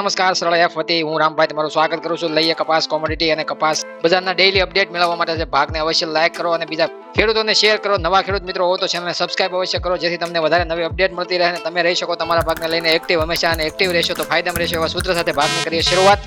નમસ્કાર, સરળ એફ વતી હું રામભાઈ તમારું સ્વાગત કરું છું. લઈએ કપાસ કોમોડિટી અને કપાસ બજારના ડેઈલી અપડેટ મેળવવા માટે છે ભાગને અવશ્ય લાઈક કરો અને બીજા ખેડૂતોને શેર કરો. નવા ખેડૂત મિત્રો હો તો ચેનલને સબસ્ક્રાઇબ અવશ્ય કરો, જેથી તમને વધારે નવી અપડેટ મળતી રહે અને તમે રહી શકો તમારા ભાગને લઈને એક્ટિવ હંમેશા અને એક્ટિવ રહેશો તો ફાયદામાં રહેશો એવા સૂત્ર સાથે ભાગની કરીએ શરૂઆત.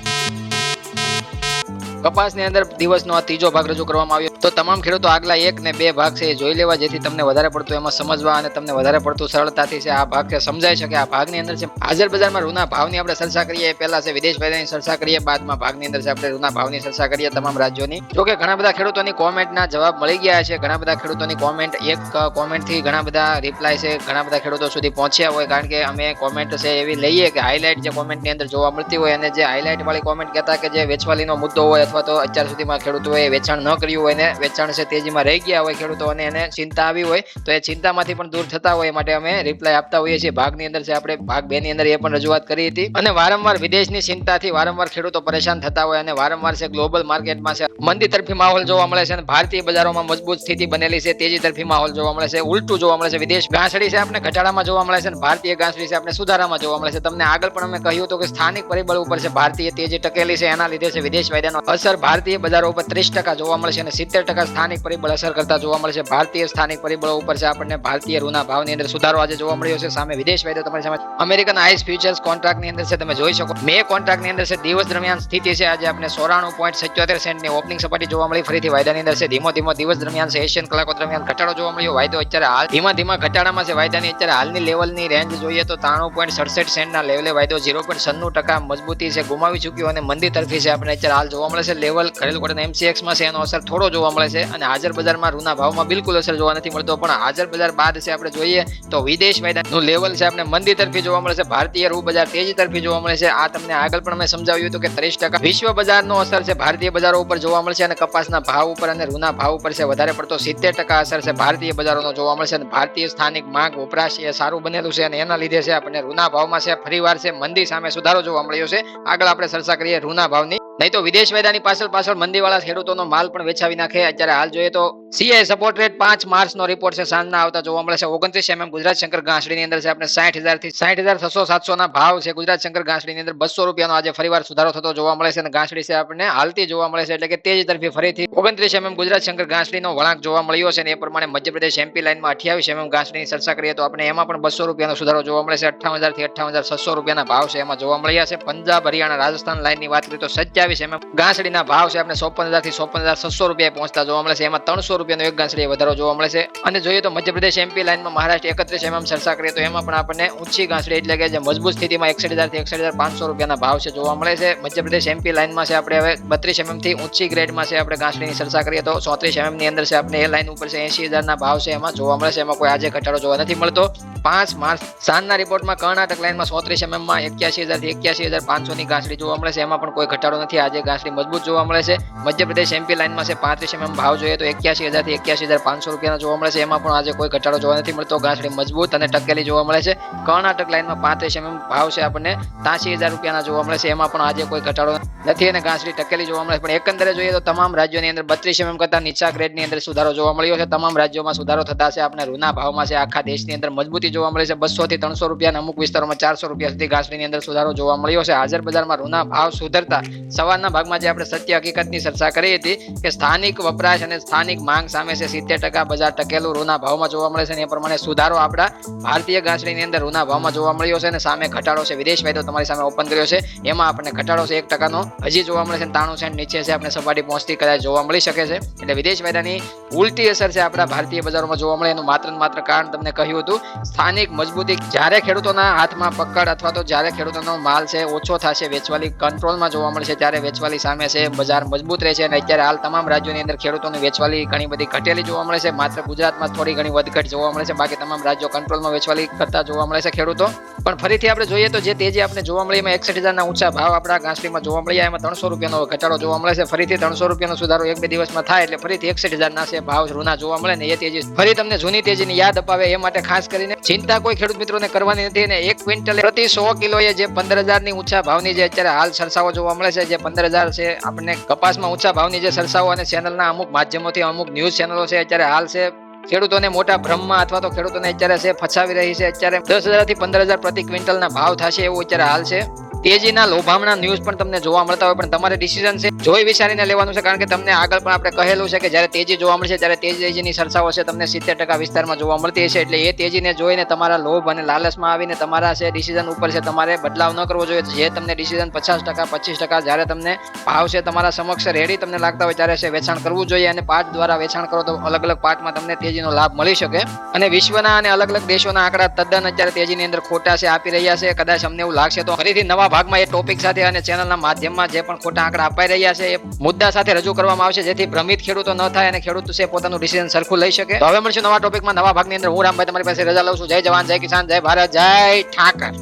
કપાસની અંદર દિવસનો આ ત્રીજો ભાગ રજૂ કરવામાં આવ્યો. તો તમામ ખેડૂતો આગલા એક ને બે ભાગ છે એ જોઈ લેવા, જેથી તમને વધારે પડતું એમાં સમજવા અને તમને વધારે પડતું સરળતાથી છે આ ભાગ છે, સમજાય શકે. આ ભાગની અંદર છે, હાજર બજારમાં રૂના ભાવની આપણે ચર્ચા કરીએ. પહેલા છે, વિદેશ વેપારની ચર્ચા કરીએ. બાદમાં ભાગની અંદર છે, આપણે રૂના ભાવની ચર્ચા કરીએ તમામ રાજ્યોની. જો કે ઘણા બધા ખેડૂતોની કોમેન્ટના જવાબ મળી ગયા છે. ઘણા બધા ખેડૂતોની કોમેન્ટ, એક કોમેન્ટથી ઘણા બધા રિપ્લાય છે. ઘણા બધા ખેડૂતો સુધી પહોંચ્યા હોય, કારણ કે અમે કોમેન્ટ છે એવી લઈએ કે હાઇલાઇટ જે કોમેન્ટની અંદર જોવા મળતી હોય અને જે હાઇલાઇટ વાળી કોમેન્ટ કહેતા કે જે વેચવાલીનો મુદ્દો હોય અથવા તો અત્યાર સુધીમાં ખેડૂતોએ વેચાણ ન કર્યું હોય ને વેચાણ છે તેજીમાં રહી ગયા હોય ખેડૂતો અને એને ચિંતા આવી હોય, તો એ ચિંતામાંથી પણ દૂર થતા હોય માટે અમે રિપ્લાય આપતા હોઈએ છીએ. ભાગની અંદર છે આપણે, ભાગ બે ની અંદર એ પણ રજૂઆત કરી હતી. અને વારંવાર વિદેશની ચિંતાથી વારંવાર ખેડૂતો પરેશાન થતા હોય અને વારંવાર છે ગ્લોબલ માર્કેટમાં છે, મંદી તરફી માહોલ જોવા મળે છે અને ભારતીય બજારોમાં મજબૂત સ્થિતિ બનેલી છે તેજી તરફી માહોલ જોવા મળે છે, ઉલટું જોવા મળે છે. વિદેશ ઘાસડી છે આપણે, ઘટાડામાં જોવા મળે છે અને ભારતીય ઘાસડી છે આપણે સુધારામાં જોવા મળે છે. તમને આગળ પણ અમે કહ્યું હતું કે સ્થાનિક પરિબળ ઉપર છે ભારતીય તેજી ટકેલી છે, એના લીધે છે વિદેશ વાયદાનો અસર. ભારતીય બજારો ઉપર ત્રીસ ટકા જોવા મળશે અને સિત્તેર ટકા સ્થાનિક પરિબળ અસર કરતા જોવા મળે છે. ભારતીય સ્થાનિક પરિબળો ઉપર છે આપણને ભારતીય રૂના ભાવની અંદર સુધારો આજે જોવા મળ્યો છે. સામે વિદેશ વાયદો તમારી સામે અમેરિકન આઈસ ફ્યુચર્સ કોન્ટ્રાક્ટની અંદર છે, તમે જોઈ શકો. મે કોન્ટ્રાક્ટની અંદર છે, દિવસ દરમિયાન સ્થિતિ છે, આજે આપણે સોરાણું પોઈન્ટ સત્યોતેર સેન્ટની ઓપનિંગ સપાટી જોવા મળી. ફરીથી વાયદાની અંદર છે, ધીમો ધીમો દિવસ દરમિયાન છે, એશિયન કલાકો દરમિયાન ઘટાડો જોવા મળ્યો. વાયદો અત્યારે હાલ ધીમા ધીમા ઘટાડામાં છે. વાયદાની અત્યારે હાલની લેવલની રેન્જ જોઈએ તો ત્રાણું પોઈન્ટ સડસઠ સેન્ટના લેવલે વાયદો ઝીરો પોઈન્ટ છન્નું ટકા મજબૂતી છે, ગુમાવી ચૂક્યો અને મંદી તરફી છે. આપણે અત્યારે હાલ જોવા મળે છે લેવલ ઘરેલું કોટન એમસીએક્સમાં છે, એનો અસર થોડો જોવા મળે છે અને હાજર બજારમાં રૂના ભાવમાં બિલકુલ અસર જોવા નથી મળતો. પણ હાજર બજાર બાદ છે આપણે જોઈએ તો વિદેશ વાયદાનું લેવલ છે આપણે મંદી તરફી જોવા મળે છે. ભારતીય રૂ બજાર તેજી તરફી જોવા મળે છે. આ તમને આગળ પણ મેં સમજાવ્યું હતું કે ત્રીસ ટકા વિશ્વ બજારનો અસર છે. ભારતીય બજારો ઉપર જોવા મળશે અને કપાસના ભાવ ઉપર અને રૂના ભાવ ઉપર છે. વધારે પડતો સિત્તેર ટકા અસર છે ભારતીય બજારોનો જોવા મળશે અને ભારતીય સ્થાનિક માંગ વપરાશ એ સારું બનેલું છે અને એના લીધે છે આપણને રૂના ભાવમાં છે ફરીવાર છે મંદી સામે સુધારો જોવા મળ્યો છે. આગળ આપણે ચર્ચા કરીએ રૂના ભાવની. નહીં તો વિદેશ વેદાની પાછળ પાછળ મંદીવાળા ખેડૂતોનો માલ પણ વેચાવી નાખે. અત્યારે હાલ જોઈએ તો સીઆઈ સપોર્ટ રેટ પાંચ માર્ચ નો રિપોર્ટ છે, સાંજના આવતા જોવા મળે છે. ઓગણત્રીસ એમએમ ગુજરાત શંકર ઘાસડીની અંદર છે, આપણે સાઠ હજારથી સાઠ હજાર છસો સાતસો ના ભાવ છે, ગુજરાત શંકર ઘાસડીની અંદર બસો રૂપિયાનો આજે ફરીવાર સુધારો થતો જોવા મળે છે અને ઘાસડી છે આપણને હાલતી જોવા મળે છે, એટલે કે તેજ તરફી ફરીથી ઓગણત્રીસ એમએમ ગુજરાત શંકર ઘાસડીનો વળાંક જોવા મળ્યો છે અને એ પ્રમાણે મધ્યપ્રદેશ એમપી લાઇનમાં અઠ્યાવીસ એમએમ ઘાસડીની ચર્ચા કરીએ તો આપણે એમાં પણ બસો રૂપિયાનો સુધારો જોવા મળે છે. અઠ્ઠાવન હજારથી અઠ્ઠાવન હજાર છસો રૂપિયાના ભાવ છે એમાં જોવા મળ્યા છે. પંજાબ, હરિયાણા, રાજસ્થાન લાઇનની વાત કરીએ તો સત્યાવીસ એમએમ ઘાસડીના ભાવ છે, આપણે ચોપન હજારથી ચોપન હજાર છસો રૂપિયા પહોંચતા જોવા મળે છે. એમાં ત્રણસો રૂપિયાનો એક ઘાસડી વધારો જોવા મળે છે. અને જોઈએ તો મધ્યપ્રદેશ એમપી લાઇનમાં મહારાષ્ટ્ર એકત્રીસ એમએમ ચર્ચા કરીએ તો એમાં પણ આપણને ઊંચી ઘાસડી એટલે કે જે મજબૂત સ્થિતિમાં એકસઠ હજારથી એકસઠ હજાર પાંચસો રૂપિયાના ભાવ છે જોવા મળે છે. મધ્યપ્રદેશ એમપી લાઇનમાં છે આપણે હવે બત્રીસ એમએમથી ઊંચી ગ્રેડમાં છે આપણે ઘાસડીની ચર્ચા કરીએ તો ચોત્રીસ એમએમની અંદર છે આપણે એ લાઇન ઉપર છે એસી હજારના ભાવ છે એમાં જોવા મળે છે. એમાં કોઈ આજે ઘટાડો જોવા નથી મળતો. પાંચ માર્ચ સાંજના રિપોર્ટમાં કર્ણાટક લાઇનમાં ચોત્રીસ એમએમમાં એક્યાસી હજારથી એક્યાસી હજાર પાંચસોની ગાંસડી જોવા મળે છે. એમાં પણ કોઈ ઘટાડો નથી. આજે ગાંસડી મજબૂત જોવા મળે છે. મધ્યપ્રદેશ એમપી લાઇનમાં છે પાંત્રીસ એમએમ ભાવ જોઈએ તો એક્યાસી હજારથી એક્યાસી હજાર પાંચસો રૂપિયાના જોવા મળે છે. એમાં પણ આજે કોઈ ઘટાડો જોવા નથી મળતો. ગાંસડી મજબૂત અને ટકેલી જોવા મળે છે. કર્ણાટક લાઇનમાં પાંત્રીસ એમએમ ભાવ છે આપણને ત્યાસી હજાર રૂપિયાના જોવા મળે છે. એમાં પણ આજે કોઈ ઘટાડો નથી અને ગાંસડી ટકેલી જોવા મળે છે. પણ એકંદરે જોઈએ તો તમામ રાજ્યોની અંદર બત્રીસ એમએમ કરતા નીચા ગ્રેડની અંદર સુધારો જોવા મળ્યો છે. તમામ રાજ્યોમાં સુધારો થતા છે. આપણે રૂના ભાવમાં છે. આખા દેશની અંદર મજબૂતી જોવા મળે છે. બસો થી ત્રણસો રૂપિયા અમુક વિસ્તારોમાં ચારસો રૂપિયા સુધી ઘાસડીની અંદર સુધારો જોવા મળ્યો છે. હાજર બજારમાં રૂના ભાવ સુધરતા સવારના ભાગમાં જે આપણે સત્ય હકીકતની ચર્ચા કરી હતી કે સ્થાનિક વપરાશ અને સ્થાનિક માંગ સામે છે. સિત્તેર ટકા બજાર ટકેલું રૂના ભાવમાં જોવા મળે છે એ પ્રમાણે સુધારો આપણા ભારતીય ઘાસડીની અંદર રૂના ભાવમાં જોવા મળ્યો છે અને સામે ઘટાડો છે. વિદેશ વાયદો તમારી સામે ઓપન કર્યો છે. એમાં આપણને ઘટાડો છે એક ટકાનો. હજી જોવા મળે છે ત્રાણું સેન્ટ નીચે છે. આપણે સપાટી પહોંચતી કદાચ જોવા મળી શકે છે. એટલે વિદેશ વાયદાની ઉલટી અસર છે આપણા ભારતીય બજારોમાં જોવા મળે એનું માત્ર માત્ર કારણ તમને કહ્યું હતું. સ્થાનિક મજબૂતી જ્યારે ખેડૂતોના હાથમાં પકડ અથવા તો જ્યારે ખેડૂતોનો માલ છે, ઓછો થશે, વેચવાલી કંટ્રોલમાં જોવા મળશે, ત્યારે વેચવાલી સામે છે, બજાર મજબૂત રહેશે અને અત્યારે હાલ તમામ રાજ્યોની અંદર ખેડૂતોની વેચવાલી ઘણી બધી ઘટેલી જોવા મળે છે. માત્ર ગુજરાતમાં થોડી ઘણી વધઘટ જોવા મળે છે. બાકી તમામ રાજ્યો કંટ્રોલમાં વેચવાલી કરતા જોવા મળે છે ખેડૂતો. પણ ફરીથી આપણે જોઈએ તો જે તેજી આપણે જોવા મળી એમાં એકસઠ હજારના ઊંચા ભાવ આપણા ઘાસડીમાં જોવા મળ્યા, એમાં ત્રણસો રૂપિયાનો ઘટાડો જોવા મળે છે. ફરીથી ત્રણસો રૂપિયાનો સુધારો એક બે દિવસમાં થાય એટલે ફરીથી એકસઠ હજારના છે ભાવ રૂના જોવા મળે ને એ તેજી ફરી તમને જૂની તેજીની યાદ અપાવે એ માટે ખાસ કરીને ચિંતા કોઈ ખેડૂત મિત્રોને કરવાની નથી અને એક ક્વિન્ટલ પ્રતિ સો કિલોએ જે પંદર હજારની ઊંચા ભાવની જે અત્યારે હાલ સરસાઓ જોવા મળે છે, જે પંદર હજાર છે, આપણને કપાસમાં ઊંચા ભાવની જે સરસાઓ અને ચેનલના અમુક માધ્યમોથી અમુક ન્યૂઝ ચેનલો છે, અત્યારે હાલ છે ખેડૂતોને મોટા ભ્રમમાં અથવા તો ખેડૂતોને અત્યારે છે, ફસાવી રહી છે. અત્યારે દસ હજારથી પંદર હજાર પ્રતિ ક્વિન્ટલના ભાવ થશે એવું અત્યારે હાલ છે. તેજીના લોભામણા ન્યૂઝ પણ તમને જોવા મળતા હોય, પણ તમારે ડિસિઝન છે, જોઈ વિચારીને લેવાનું છે, કારણ કે તમને આગળ પણ આપણે કહેલું છે કે જ્યારે તેજી જોવા મળશે, ત્યારે તેજીની સરસાઓ છે, તમને સિત્તેર ટકા વિસ્તારમાં જોવા મળતી હશે. એટલે એ તેજીને જોઈને તમારા લોભ અને લાલચમાં આવીને તમારા છે ડિસિઝન ઉપર છે, તમારે બદલાવ ન કરવો જોઈએ. જે તમને ડિસિઝન પચાસ ટકા, પચીસ ટકા જ્યારે તમને ભાવ છે, તમારા સમક્ષ રેડી તમને લાગતા હોય, ત્યારે છે, વેચાણ કરવું જોઈએ અને પાર્ટ દ્વારા વેચાણ કરો તો અલગ અલગ પાર્ટમાં તમને તેજીનો લાભ મળી શકે. અને વિશ્વના અને અલગ અલગ દેશોના આંકડા તદ્દન અત્યારે તેજીની અંદર ખોટા છે, આપી રહ્યા છે. કદાચ અમને એવું લાગશે તો ફરીથી નવા ભાગમાં એ ટોપિક સાથે અને ચેનલના માધ્યમમાં જે પણ ખોટા આંકડા અપાઈ રહ્યા છે, એ મુદ્દા સાથે રજૂ કરવામાં આવશે, જેથી ભ્રમિત ખેડૂતો ન થાય અને ખેડૂત છે પોતાનું ડિસિઝન સરખું લઈ શકે. તો હવે મળશે નવા ટોપિકમાં નવા ભાગની અંદર. હું રામભાઈ, તમારી પાસે રજા લઉં છું. જય જવાન, જય કિસાન, જય ભારત, જય ઠાકર.